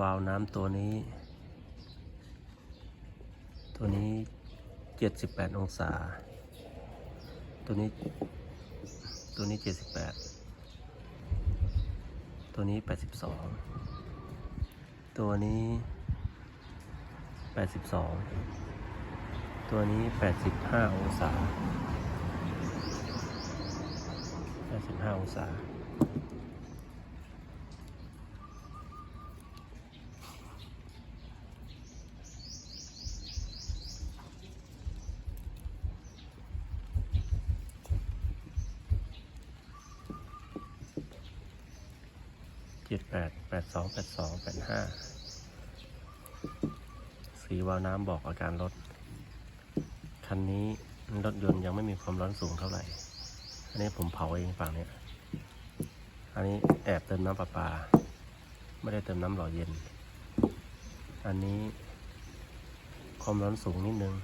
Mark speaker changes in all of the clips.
Speaker 1: วาล์วน้ำตัวนี้ ตัวนี้ 78 องศา ตัวนี้ ตัวนี้ 78 ตัวนี้ 82 ตัวนี้ 82 ตัวนี้ 85 องศา 85 องศา เจ็ดแปดแปดสองแปดสองแปดห้าสีวาล์วน้ำบอกอาการรถ คันนี้รถยนต์ยังไม่มีความร้อนสูงเท่าไหร่ อันนี้ผมเผาเองฝั่งนี้อันนี้แอบเติมน้ำประปา ไม่ได้เติมน้ำหล่อเย็น อันนี้ความร้อนสูงนิดนึง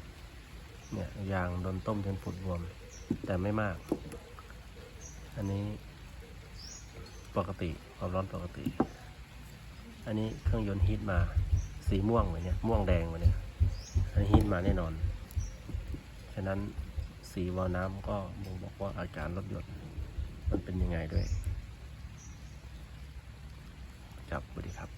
Speaker 1: เนี่ยยางโดนต้มจนปุดบวม แต่ไม่มาก อันนี้ ปกติความร้อนปกติ อันนี้เครื่องยนต์ฮีทมาสีม่วงเลยเนี่ยม่วงแดงเลยเนี่ยอันนี้ฮีทมาแน่นอน ฉะนั้นสีวาล์วน้ำก็บ่งบอกว่าอาการรถยนต์มันเป็นยังไงด้วย จับบดีครับ